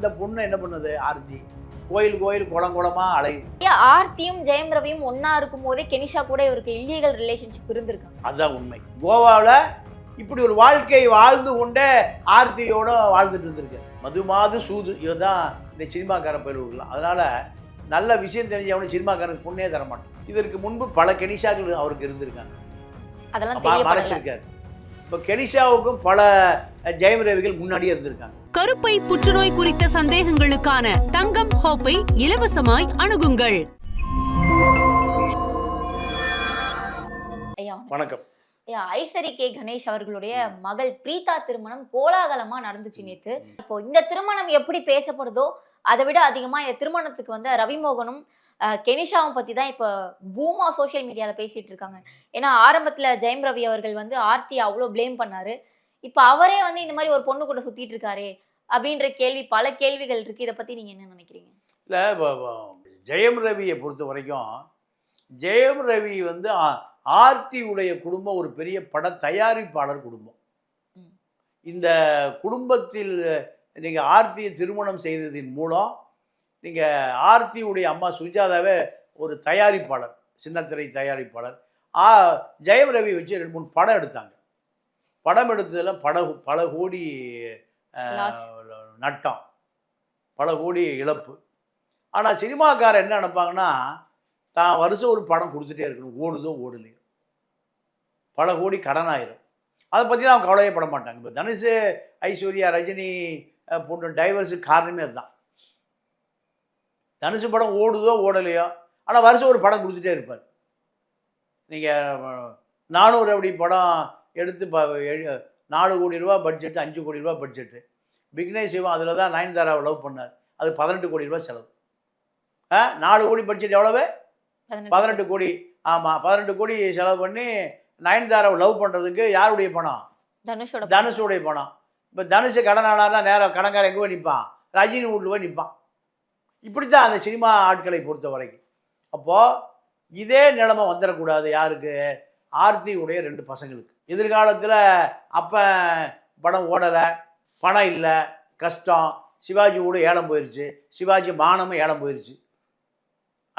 இந்த பொண்ணு என்ன பண்ணுது ஆர்த்தி? கோயில் கோயில் குளம் குளமா அலையுது. ஆர்த்தியும் ஜெயம் ரவியும் ஒன்னா இருக்கும் போதே கெனிஷா கூட இவருக்கு இல்லீகல் ரிலேஷன்ஷிப் இருந்திருக்காங்க அதுதான் உண்மை. கோவாவில் இப்படி ஒரு வாழ்க்கை வாழ்ந்து கொண்டே ஆர்த்தியோட வாழ்ந்துட்டு இருந்திருக்கு. மது மாது சூது இதுதான் இந்த சினிமாக்காரன் பயிலுக்கலாம் அதனால நல்ல விஷயம் தெரிஞ்சவனு சினிமாக்காரனுக்கு பொண்ணே தர மாட்டான் இதற்கு முன்பு பல கெனிஷாக்கள் அவருக்கு இருந்திருக்காங்க. அதெல்லாம் மறைச்சிருக்காரு. இப்போ கெனிஷாவுக்கும் பல ஜெயம் ரவிகள் முன்னாடியே இருந்திருக்காங்க. கருப்பை புற்றுநோய் குறித்த சந்தேகங்களுக்கான தங்கம் ஹோப்பை இலவசமாய் அணுகுங்கள். வணக்கம். ஐயா ஐசரி கே கணேஷ் அவர்களுடைய மகள் பிரீதா திருமணம் கோலாகலமா நடந்துச்சு நேத்து. இப்போ இந்த திருமணம் எப்படி பேசப்படுதோ அதை விட அதிகமா இந்த திருமணத்துக்கு வந்து ரவிமோகனும் அஹ், கெனிஷாவும் பத்தி தான் இப்போ பூமா சோஷியல் மீடியால பேசிட்டு இருக்காங்க. ஏன்னா ஆரம்பத்துல ஜெயம் ரவி அவர்கள் வந்து ஆர்த்தி அவ்வளோ ப்ளேம் பண்ணாரு. இப்போ அவரே வந்து இந்த மாதிரி ஒரு பொண்ணு கூட சுத்திட்டு இருக்காரே அப்படின்ற கேள்வி பல கேள்விகள் இருக்கு. இதை பத்தி நீங்க என்ன நினைக்கிறீங்க? இல்லை ஜெயம் ரவியை பொறுத்த வரைக்கும் ஜெயம் ரவி வந்து ஆர்த்தியுடைய குடும்பம் ஒரு பெரிய பட தயாரிப்பாளர் குடும்பம். இந்த குடும்பத்தில் நீங்கள் ஆர்த்தியை திருமணம் செய்ததின் மூலம் நீங்கள் ஆர்த்தியுடைய அம்மா சுஜாதாவே ஒரு தயாரிப்பாளர் சின்னத்திரை தயாரிப்பாளர். ஆ ஜெயம் ரவி வச்சு ரெண்டு மூணு படம் எடுத்தாங்க. படம் எடுத்ததில் பல பல கோடி. நட்டம். பல கோடி இழப்பு. ஆனால் சினிமாக்காரர் என்ன நினைப்பாங்கன்னா தான் வருஷம் ஒரு படம் கொடுத்துட்டே இருக்கணும். ஓடுதோ ஓடலையோ. பல கோடி கடன் ஆயிரும் அதை பற்றிலாம் அவங்க கவலையே பட மாட்டாங்க. இப்போ தனுஷ் ஐஸ்வர்யா ரஜினி போன்ற டைவர்ஸுக்கு காரணமே அதுதான். தனுஷ் படம் ஓடுதோ ஓடலையோ? ஆனால் வருஷம் ஒரு படம் கொடுத்துட்டே இருப்பார். நீங்கள் நானூறு அப்படி படம் எடுத்து ப நாலு கோடி ரூபா பட்ஜெட்டு அஞ்சு கோடி ரூபா பட்ஜெட்டு விக்னேஷ் சிவன் அதில் தான் நயன்தாராவை லவ் பண்ணார். அது பதினெட்டு கோடி ரூபா செலவு. ஆ நாலு கோடி பட்ஜெட் எவ்வளவு? பதினெட்டு கோடி. ஆமாம் பதினெட்டு கோடி செலவு பண்ணி நயன்தாராவை லவ் பண்ணுறதுக்கு யாருடைய பணம்? தனுஷோட தனுஷுடைய பணம். இப்போ தனுஷ் கடன் ஆனார்னா நேரம் கடன்காரன் எங்கே போய் நிற்பான் ரஜினி வீட்டில் போய் நிற்பான் இப்படித்தான் அந்த சினிமா ஆட்களை பொறுத்த வரைக்கும் அப்போது இதே நிலைமை வந்துடக்கூடாது யாருக்கு? ஆர்த்தியுடைய ரெண்டு பசங்களுக்கு. எதிர்காலத்தில் அப்போ படம் ஓடலை பணம் இல்லை கஷ்டம். சிவாஜி கூட ஏலம் போயிருச்சு. சிவாஜி மானமும் ஏலம் போயிருச்சு.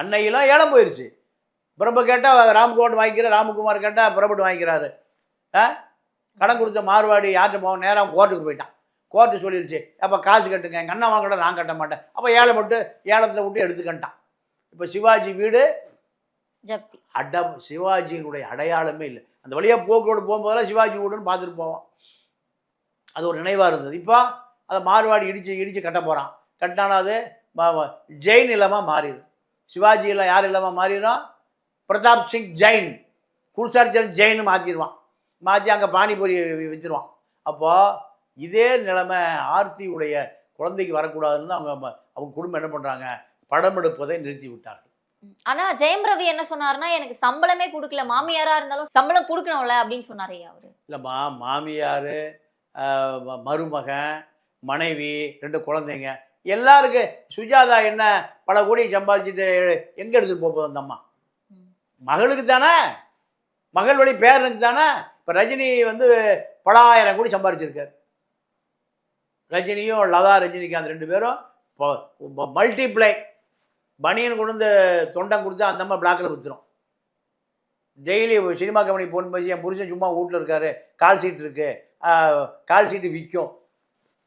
அன்னையெல்லாம் ஏலம் போயிருச்சு. பிரபு கேட்டால் ராம்கோட் வாங்கிக்கிற ராமகுமார் கேட்டால் பிரபுட்டு வாங்கிக்கிறாரு. ஆ? கடன் கொடுத்த மார்வாடி யார்கிட்ட போவோம் நேராக கோர்ட்டுக்கு போயிட்டான். கோர்ட்டு சொல்லிருச்சு. அப்போ காசு கட்டுங்க. எங்கள் அண்ணன் வாங்கட நான் கட்ட மாட்டேன். அப்போ ஏழை மட்டும் ஏலத்தை விட்டு எடுத்துக்கிட்டான். இப்போ சிவாஜி வீடு ஜப்தி. அடம் சிவாஜியினுடைய அடையாளமே இல்லை. அந்த வழியாக போக்குரோடு போகும்போதெல்லாம் சிவாஜி வீடுன்னு பார்த்துட்டு போவோம் அது ஒரு நினைவாக இருந்தது. இப்போ அதை மார்வாடி இடித்து இடித்து கட்ட போகிறான் கட்டினானா அது ஜெயின் இல்லமாக மாறிடும். சிவாஜி இல்லை யார் இல்லாமல் மாறிடும் பிரதாப் சிங் ஜெயின். குல்சார்ஜன் ஜெயின் மாற்றிடுவான் மாற்றி அங்கே பானிபூரி வி- விற்றுருவான் அப்போது இதே நிலைமை ஆர்த்தியுடைய குழந்தைக்கு வரக்கூடாதுன்னு தான் அவங்க அவங்க குடும்பம் என்ன பண்ணுறாங்க படம் எடுப்பதை நிறுத்தி விட்டார்கள். ம். ஆனா ஜெயம் ரவி என்ன சொன்னாருன்னா எனக்கு சம்பளமே கொடுக்கல மாமியாரா இருந்தாலும் சம்பளம் கொடுக்கணும்ல அப்படின்னு சொன்னாரே அவரு. இல்லைம்மா மாமியார் மருமகன் மனைவி ரெண்டு குழந்தைங்க எல்லாருக்கும் சுஜாதா என்ன பல கோடி சம்பாதிச்சுட்டு எங்கே எடுத்துகிட்டு போக போகுது அம்மா. மகளுக்கு தானே? மகள் வழி பேரனுக்கு தானே? இப்போ ரஜினி வந்து பல ஆயிரம் கோடி சம்பாதிச்சிருக்காரு. ரஜினியும் லதா ரஜினிகாந்த் ரெண்டு பேரும் மல்டிப்ளை பனியன் கொண்டு வந்து தொண்டம் கொடுத்து அந்த மாதிரி பிளாக்கில் விற்றுரும் டெய்லி சினிமா கம்பெனி போன் பேசி என் புருஷன் சும்மா வீட்டில் இருக்காரு கால் சீட் இருக்குது கால் சீட்டு விற்கும்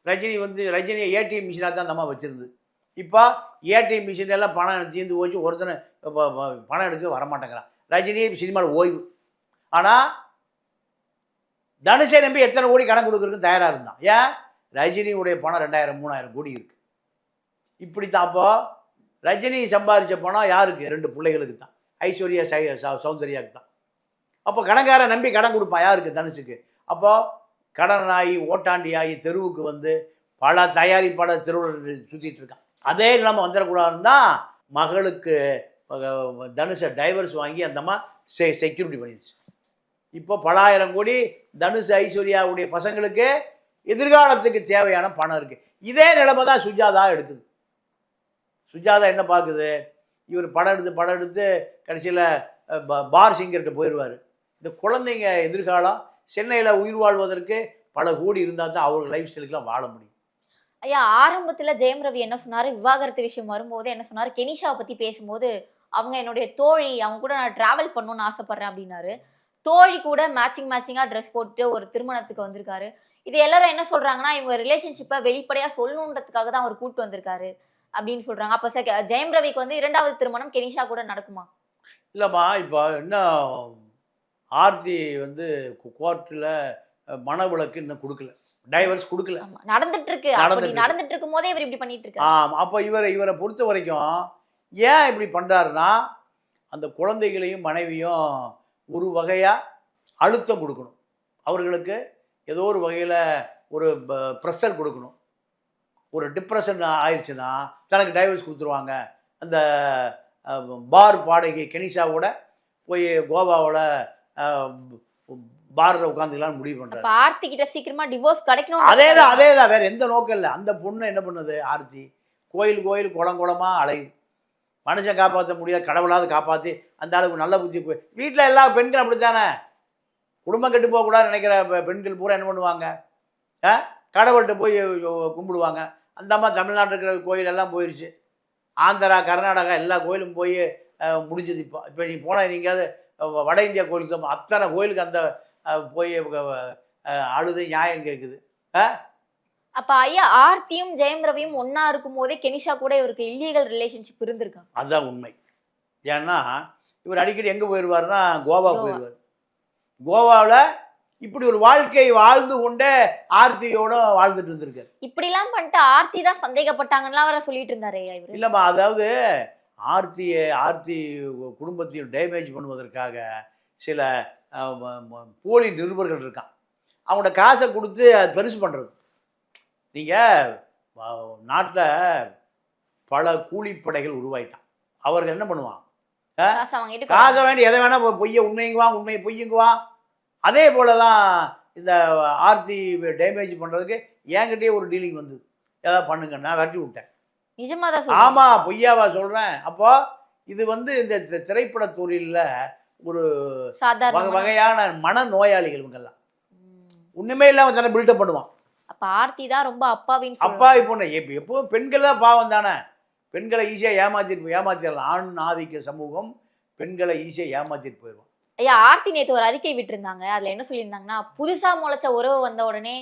ரஜினி வந்து ரஜினியை ஏடிஎம் மிஷினாக தான் அந்த அம்மா வச்சிருந்து இப்போ ஏடிஎம் மிஷின் எல்லாம் பணம் தீர்ந்து போச்சு ஒருத்தனை பணம் எடுக்க வரமாட்டேங்கிறான். ரஜினி சினிமாவில் ஓய்வு. ஆனால் தனுஷை நம்பி எத்தனை கோடி கடன் கொடுக்குறதுக்கு தயாராக இருந்தான். ஏன்? ரஜினியுடைய பணம் ரெண்டாயிரம் மூணாயிரம் கோடி இருக்குது இப்படி தான் அப்போ ரஜினி சம்பாதிச்ச பணம் யாருக்கு? ரெண்டு பிள்ளைகளுக்கு தான் ஐஸ்வர்யா சை சௌந்தர்யாவுக்கு தான் அப்போ கடன்காரன் நம்பி கடன் கொடுப்பான் யாருக்கு? தனுஷுக்கு. அப்போது கடன் ஆகி தெருவுக்கு வந்து பல தயாரிப்பாளர் தெருவில் சுற்றிட்டு இருக்கான். அதே இல்லாமல் வந்துடக்கூடாதுன்னு தான் மகளுக்கு தனுஷை டைவர்ஸ் வாங்கி அந்தம்மா செ செக்யூரிட்டி பண்ணிடுச்சு. இப்போ பலாயிரம் கோடி தனுஷ் ஐஸ்வர்யாவுடைய பசங்களுக்கு எதிர்காலத்துக்கு தேவையான பணம் இருக்குது இதே நிலைமை தான் சுஜாதா எடுக்குது. சுஜாதா என்ன பார்க்குது? இவர் படம் எடுத்து படம் எடுத்து கடைசியில் பார் சிங்கர்கிட்ட போயிடுவார் இந்த குழந்தைங்க எதிர்காலம் சென்னையில் உயிர் வாழ்வதற்கு பல கோடி இருந்தால் தான் அவங்க லைஃப் ஸ்டைலுக்குலாம் வாழ முடியும். ஐயா ஆரம்பத்தில் ஜெயம் ரவி என்ன சொன்னார்? விவாகரத்து விஷயம் வரும்போது என்ன சொன்னார்? கெனிஷாவை பற்றி பேசும்போது அவங்க என்னுடைய தோழி அவங்க கூட நான் ட்ராவல் பண்ணணும்னு ஆசைப்பட்றேன் அப்படின்னாரு. தோழி கூட மேட்சிங் மேட்சிங்கா ட்ரெஸ் போட்டு ஒரு திருமணத்துக்கு வந்திருக்காரு. இது எல்லாரும் என்ன சொல்றாங்கன்னா இவங்க ரிலேஷன்ஷிப்பை வெளிப்படையா சொல்லணுன்றதுக்காக தான் அவர் கூட்டு வந்திருக்காரு அப்படின்னு சொல்றாங்க. அப்ப செக- ஜெயம் ரவிக்கு வந்து இரண்டாவது திருமணம் கெனிஷா கூட நடக்குமா? இல்லைம்மா இப்போ இன்னும் ஆர்த்தி வந்து கோர்ட்டில் மனவிலக்கு இன்னும் கொடுக்கல. டைவர்ஸ் கொடுக்கல. நடந்துட்டு இருக்கு நடந்துட்டு இருக்கு. இருக்கும் போதே இவர் இப்படி பண்ணிட்டு இருக்காரு ஆம் அப்போ இவரை இவரை பொறுத்த வரைக்கும் ஏன் இப்படி பண்ணுறாருன்னா அந்த குழந்தைகளையும் மனைவியும் ஒரு வகையாக அழுத்தம் கொடுக்கணும். அவர்களுக்கு ஏதோ ஒரு வகையில் ஒரு ப்ரெஷர் கொடுக்கணும். ஒரு டிப்ரெஷன் ஆயிடுச்சுன்னா தனக்கு டைவர்ஸ் கொடுத்துருவாங்க. அந்த பார் பாடகி கெனிஷாவோட போய் கோவாவோட பாரில் உட்காந்துக்கலாம்னு முடிவு பண்ணுறாரு அப்ப ஆர்த்தி கிட்ட சீக்கிரமா டிவோர்ஸ் கிடைக்கணும் அதே தான் அதே தான் வேற எந்த நோக்கம் இல்லை. அந்த பொண்ணு என்ன பண்ணுது ஆர்த்தி? கோயில் கோயில் குளம் குளமா அலையுது. மனுஷன் காப்பாற்ற முடியாது கடவுளாவது காப்பாற்றி அந்த அளவுக்கு நல்ல புத்தி போய் வீட்டில் எல்லா பெண்கள் அப்படித்தானே? குடும்பம் கெட்டு போகக்கூடாதுன்னு நினைக்கிற பெண்கள் பூரா என்ன பண்ணுவாங்க? ஆ? கடவுள்கிட்ட போய் கும்பிடுவாங்க. அந்த அம்மா தமிழ்நாட்டில் இருக்கிற கோயில் எல்லாம் போயிடுச்சு ஆந்திரா கர்நாடகா எல்லா கோயிலும் போய் முடிஞ்சது இப்போ. இப்போ நீ போனால் நீங்காவது வட இந்தியா கோயிலுக்கு அத்தனை கோயிலுக்கு அந்த போய் அழுது நியாயம் கேட்குது ஆ? அப்ப ஐயா ஆர்த்தியும் ஜெயம் ரவியும் ஒன்னா இருக்கும் போதே கெனிஷா கூட இவருக்கு இல்லீகல் ரிலேஷன்ஷிப் இருந்திருக்கா அதுதான் உண்மை. ஏன்னா இவர் அடிக்கடி எங்கே போயிடுவார்னா கோவா. போயிடுவார் கோவாவில் இப்படி ஒரு வாழ்க்கை வாழ்ந்து கொண்டே ஆர்த்தியோட வாழ்ந்துட்டு இருந்திருக்காரு. இப்படிலாம் பண்ணிட்டு ஆர்த்தி தான் சந்தேகப்பட்டாங்கலாம் வர சொல்லிட்டு இருந்தாரு இவரு. இல்லைம்மா அதாவது ஆர்த்தியை ஆர்த்தி குடும்பத்தையும் டேமேஜ் பண்ணுவதற்காக சில போலி நிருபர்கள் இருக்கான் அவங்களோட காசை கொடுத்து அது பெருசு பண்ணுறது நீங்கள் நாட்டில் பல கூலிப்படைகள் உருவாயிட்டான். அவர்கள் என்ன பண்ணுவான் காசை வேண்டி எதை வேணா பொய்யை உண்மைங்குவான் உண்மையை பொய்யுங்குவான் அதே போல தான் இந்த ஆர்த்தி டேமேஜ் பண்ணுறதுக்கு என்கிட்டயே ஒரு டீலிங் வந்தது. ஏதாவது பண்ணுங்க நான் வெட்டி விட்டேன். நிஜமா தான் சொல்றேன் ஆமா பொய்யாவா சொல்றேன். அப்போ இது வந்து இந்த திரைப்பட தொழில்ல ஒரு வகையான மன நோயாளிகள் இவங்கெல்லாம் ஒண்ணுமே இல்லாம தானே பில்டப் பண்ணுவான். அப்ப ஆர்த்தி தான் ரொம்ப அப்பாவின்னு. அப்பாவி பொண்ணு. எப்போ எப்பவும் பெண்கள் தான் பாவம் தானே? பெண்களை ஈஸியாக ஏமாத்திட்டு ஏமாத்திடலாம். ஆண் ஆதிக்க சமூகம் பெண்களை ஈஸியாக ஏமாத்திட்டு போயிடுவோம் ஐயா ஆர்த்தி நேத்து ஒரு அறிக்கை விட்டிருந்தாங்க. அதுல என்ன சொல்லியிருந்தாங்கன்னா புதுசா முளைச்ச உறவு வந்த உடனே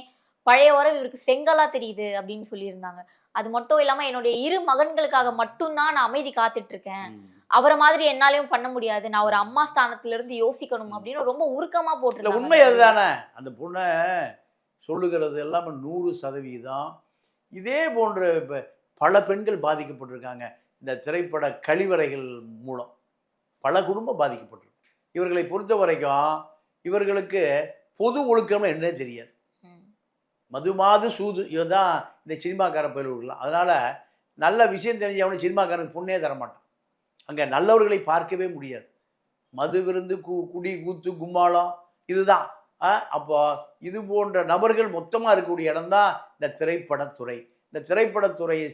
பழைய உறவு இவருக்கு செங்கலா தெரியுது அப்படின்னு சொல்லியிருந்தாங்க. அது மட்டும் இல்லாம என்னுடைய இரு மகன்களுக்காக மட்டும்தான் நான் அமைதி காத்துட்டு இருக்கேன் அவரை மாதிரி என்னாலையும் பண்ண முடியாது. நான் ஒரு அம்மா ஸ்தானத்துல இருந்து யோசிக்கணும் அப்படின்னு ரொம்ப உருக்கமா போட்டு உண்மை அதுதானே. அந்த பொண்ணை சொல்லுகிறது எல்லாமே நூறு சதவீதம். இதே போன்ற இப்ப பல பெண்கள் பாதிக்கப்பட்டிருக்காங்க. இந்த திரைப்பட கழிவறைகள் மூலம் பல குடும்பம் பாதிக்கப்பட்டிருக்கு. இவர்களை பொறுத்த வரைக்கும் இவர்களுக்கு பொது ஒழுக்கம் என்னன்னே தெரியாது. மதுமாது சூது இவன் தான் இந்த சினிமாக்கார பயில்வர்கள்லாம் அதனால் நல்ல விஷயம் தெரிஞ்சவனு சினிமாக்காரனுக்கு பொண்ணே தரமாட்டான். அங்கே நல்லவர்களை பார்க்கவே முடியாது. மது விருந்து கு குடி கூத்து கும்மாளம் இதுதான். அப்போ இது போன்ற நபர்கள் மொத்தமாக இருக்கக்கூடிய இடம்தான் இந்த திரைப்படத்துறை. இந்த திரைப்படத்துறையை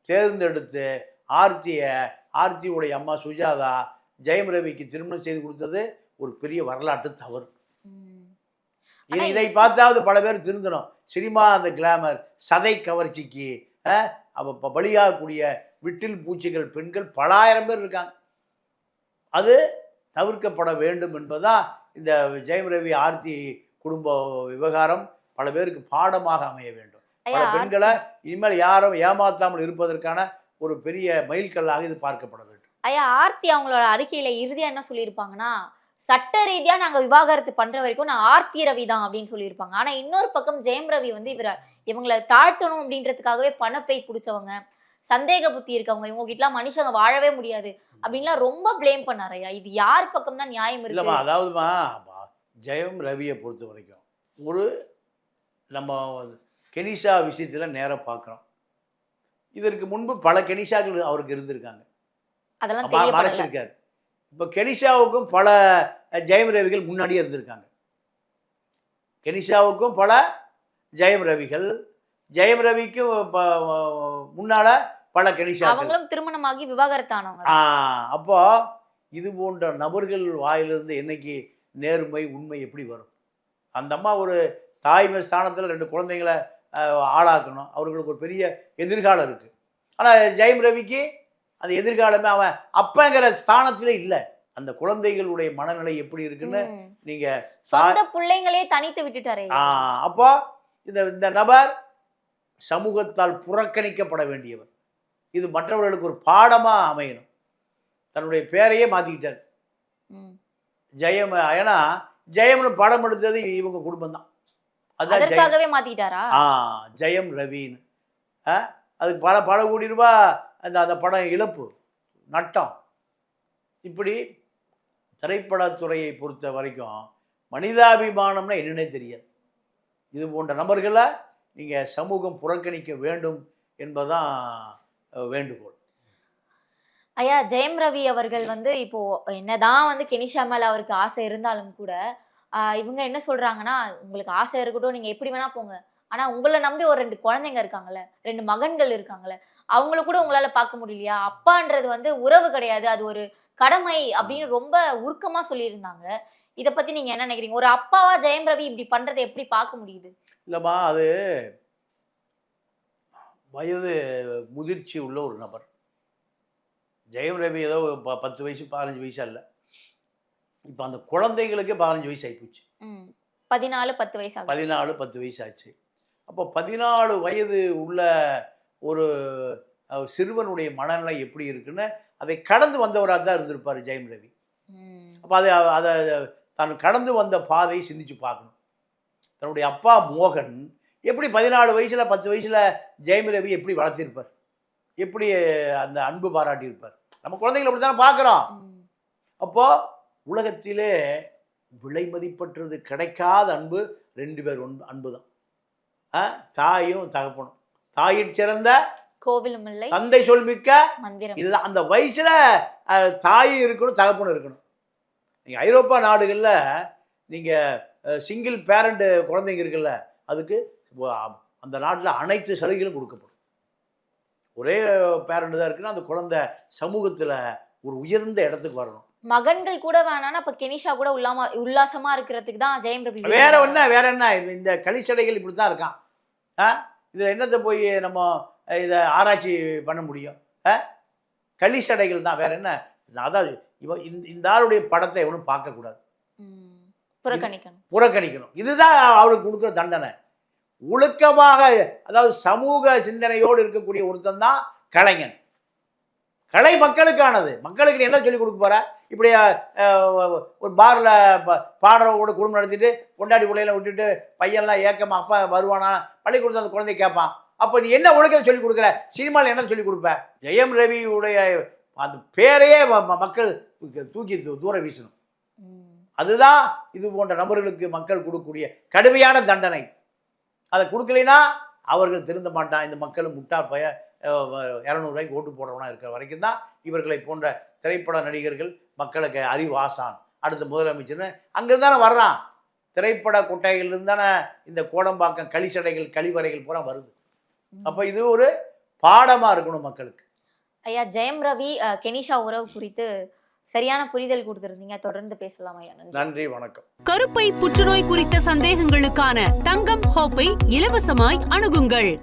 தேர்ந்தெடுத்து ஆர்த்தியை ஆர்த்தியுடைய அம்மா சுஜாதா ஜெயம் ரவிக்கு திருமணம் செய்து கொடுத்தது ஒரு பெரிய வரலாற்று தவறு. இதை பார்த்தாவது பல பேர் திருந்தணும். சினிமா அந்த கிளாமர் சதை கவர்ச்சிக்கு அஹ், அவ ப- பலியாகக்கூடிய விட்டில் பூச்சிகள் பெண்கள் பலாயிரம் பேர் இருக்காங்க. அது தவிர்க்கப்பட வேண்டும் என்பதுதான் இந்த ஜெயம் ரவி ஆர்த்தி குடும்ப விவகாரம் பல பேருக்கு பாடமாக அமைய வேண்டும். பல ஐயா பெண்களை இனிமேல் யாரும் ஏமாத்தாமல் இருப்பதற்கான ஒரு பெரிய மைல்கல்லாக இது பார்க்கப்பட வேண்டும். ஐயா ஆர்த்தி அவங்களோட அறிக்கையில இறுதியா என்ன சொல்லியிருப்பாங்கன்னா சட்ட ரீதியா நாங்க விவாகரத்து பண்ற வரைக்கும் நான் ஆர்த்தி ரவி தான் அப்படின்னு சொல்லியிருப்பாங்க. ஆனா இன்னொரு பக்கம் ஜெயம் ரவி வந்து இவர இவங்களை தாழ்த்தணும் அப்படின்றதுக்காகவே பணப்பை பிடிச்சவங்க சந்தேக புத்தி இருக்கவங்க இவங்க கிட்டலாம் மனுஷங்க வாழவே முடியாது. அப்படின்லாம் ரொம்ப ப்ளேம் பண்ணாரு ஐயா இது யார் பக்கம் தான் நியாயம் இருக்கு? அதாவதுமா ஜெயம் ரவியை பொறுத்த வரைக்கும் ஒரு நம்ம கெனிஷா விஷயத்தில் நேராக பார்க்குறோம் இதற்கு முன்பு பல கெனிஷாக்கள் அவருக்கு இருந்திருக்காங்க. அதெல்லாம் மறைச்சிருக்காரு. இப்போ கெனிஷாவுக்கும் பல ஜெயம் ரவிகள் முன்னாடியே இருந்திருக்காங்க. கெனிஷாவுக்கும் பல ஜெயம் ரவிகள். ஜெயம் ரவிக்கும் முன்னால பல கெனிஷாக்கள் அவங்களும் திருமணமாகி விவாகரத்து ஆனவங்க ஆ, அப்போ இது போன்ற நபர்கள் வாயிலிருந்து என்னைக்கு நேர்மை உண்மை எப்படி வரும்? அந்த அம்மா ஒரு தாய்மை ஸ்தானத்தில் ரெண்டு குழந்தைங்களை ஆளாக்கணும். அவர்களுக்கு ஒரு பெரிய எதிர்காலம் இருக்குது ஆனால் ஜெயம் ரவிக்கு அந்த எதிர்காலமே அவன் அப்பங்கிற ஸ்தானத்திலே இல்லை. அந்த குழந்தைகளுடைய மனநிலை எப்படி இருக்குன்னு ம். நீங்கள் சொந்த பிள்ளைங்களே தனித்து விட்டுட்டாரே. அப்போ இந்த இந்த நபர் சமூகத்தால் புறக்கணிக்கப்பட வேண்டியவர். இது மற்றவர்களுக்கு ஒரு பாடமாக அமையணும். தன்னுடைய பேரையே மாற்றிக்கிட்டார். ஜெயம் ஏன்னா ஜெயம்னு படம் எடுத்தது இவங்க குடும்பம் தான் அதற்காகவே மாத்திட்டாரா ஆ ஜெயம் ரவின்னு. அதுக்கு பல பல கோடி ரூபா அந்த அந்த படம் இழப்பு நட்டம். இப்படி திரைப்படத்துறையை பொறுத்த வரைக்கும் மனிதாபிமானம்னா என்னன்னே தெரியாது. இது போன்ற நபர்களை நீங்கள் சமூகம் புறக்கணிக்க வேண்டும் என்பதுதான் வேண்டுகோள். ஐயா ஜெயம் ரவி அவர்கள் வந்து இப்போ என்னதான் வந்து கெனிஷா மேல அவருக்கு ஆசை இருந்தாலும் கூட இவங்க என்ன சொல்றாங்கன்னா உங்களுக்கு ஆசை இருக்கட்டும் நீங்க எப்படி வேணா போங்க. ஆனா உங்களை நம்பி ஒரு ரெண்டு குழந்தைங்க இருக்காங்கல்ல ரெண்டு மகன்கள் இருக்காங்கல்ல அவங்கள கூட உங்களால பார்க்க முடியலையா? அப்பான்றது வந்து உறவு கிடையாது. அது ஒரு கடமை அப்படின்னு ரொம்ப உருக்கமா சொல்லியிருந்தாங்க. இத பத்தி நீங்க என்ன நினைக்கிறீங்க? ஒரு அப்பாவா ஜெயம் ரவி இப்படி பண்றதை எப்படி பார்க்க முடியுது? இல்லைம்மா அது வயது முதிர்ச்சி உள்ள ஒரு நபர். ஜெயம் ரவி ஏதோ ப பத்து வயசு பதினஞ்சு வயசா இல்லை இப்போ அந்த குழந்தைகளுக்கே பதினஞ்சு வயசு ஆகிப்போச்சு பதினாலு பத்து வயசு பதினாலு பத்து வயசு ஆச்சு. அப்போ பதினாலு வயது உள்ள ஒரு சிறுவனுடைய மனநிலை எப்படி இருக்குன்னு அதை கடந்து வந்தவராக தான் இருந்திருப்பார் ஜெயம் ரவி. அப்போ அதை அதை தான் கடந்து வந்த பாதையை சிந்திச்சு பார்க்கணும். தன்னுடைய அப்பா மோகன் எப்படி பதினாலு வயசில் பத்து வயசில் ஜெயம் ரவி எப்படி வளர்த்திருப்பார்? எப்படி அந்த அன்பு பாராட்டியிருப்பார்? நம்ம குழந்தைகளை அப்படி தானே பார்க்குறோம். அப்போது உலகத்திலே விலை மதிப்பற்றது கிடைக்காத அன்பு ரெண்டு பேர் ஒன்று அன்பு தான் ஆ, தாயும் தகப்பனும். தாயிற் சிறந்த கோவிலும் இல்லை. தந்தை சொல்மிக்க மந்திரம். இதுதான். அந்த வயசில் தாயும் இருக்கணும் தகப்பனும் இருக்கணும். நீங்கள் ஐரோப்பா நாடுகளில் நீங்கள் சிங்கிள் பேரண்ட் குழந்தைங்க இருக்குல்ல அதுக்கு அந்த நாட்டில் அனைத்து சலுகைகளும் கொடுக்கப்படும். ஒரே பேரண்ட் தான் இருக்குன்னா அந்த குழந்தை சமூகத்தில் ஒரு உயர்ந்த இடத்துக்கு வரணும். மகன்கள் கூட வேணாம்னா அப்ப கெனிஷா கூட உள்ளாம உல்லாசமா இருக்கிறதுக்கு தான் ஜெயம் ரவி வேற என்ன வேற என்ன? இந்த- களிச்சடைகள் இப்படி தான் இருக்கான். ஆ? இதில் என்னத்தை போய் நம்ம இதை ஆராய்ச்சி பண்ண முடியும்? ஆ? களிச்சடைகள் தான். வேற என்ன? அதாவது இவ இந்த இந்த ஆளுடைய படத்தை எவனும் பார்க்கக்கூடாது. புறக்கணிக்கணும். புறக்கணிக்கணும். இதுதான் அவளுக்கு கொடுக்குற தண்டனை. ஒழுக்கமாக அதாவது சமூக சிந்தனையோடு இருக்கக்கூடிய ஒருத்தன் தான் கலைஞன். கலை மக்களுக்கானது. மக்களுக்கு நீ என்ன சொல்லி கொடுக்க போற? இப்படி ஒரு பாரில் பாடுறவோட குடும்பம் நடத்திட்டு கொண்டாடி பிள்ளையில விட்டுட்டு பையன்லாம் ஏக்கமா அப்பா வருவானா பள்ளிக்கூடத்தில் அந்த குழந்தை கேட்பான். அப்போ நீ என்ன ஒழுக்கத்தை சொல்லி கொடுக்குற? சினிமாவில் என்ன சொல்லி கொடுப்ப? ஜெயம் ரவியுடைய அந்த பேரையே மக்கள் தூக்கி தூர வீசணும். அதுதான் இது போன்ற நபர்களுக்கு மக்கள் கொடுக்கக்கூடிய கடுமையான தண்டனை. அதை கொடுக்கலைன்னா அவர்கள் திருந்த மாட்டான். இந்த மக்கள் முட்டா பய இரநூறுவாய்க்கு ஓட்டு போடுறவனா இருக்கிற வரைக்கும் தான் இவர்களை போன்ற திரைப்பட நடிகர்கள் மக்களுக்கு அறிவு ஆசான். அடுத்த முதலமைச்சர்னு அங்கிருந்து தானே வர்றான். திரைப்பட கொட்டைகள்லேருந்து தானே இந்த கோடம்பாக்கம் களிச்சடைகள் கழிவறைகள் பூரா வருது. அப்போ இது ஒரு பாடமாக இருக்கணும் மக்களுக்கு. ஐயா ஜெயம் ரவி கெனிஷா உறவு குறித்து சரியான புரிதல் கொடுத்திருந்தீங்க. தொடர்ந்து பேசலாம் ஐயா. நன்றி. நன்றி வணக்கம். கருப்பை புற்றுநோய் குறித்த சந்தேகங்களுக்கான தங்கம் ஹோப்பை இலவசமாய் அணுகுங்கள்.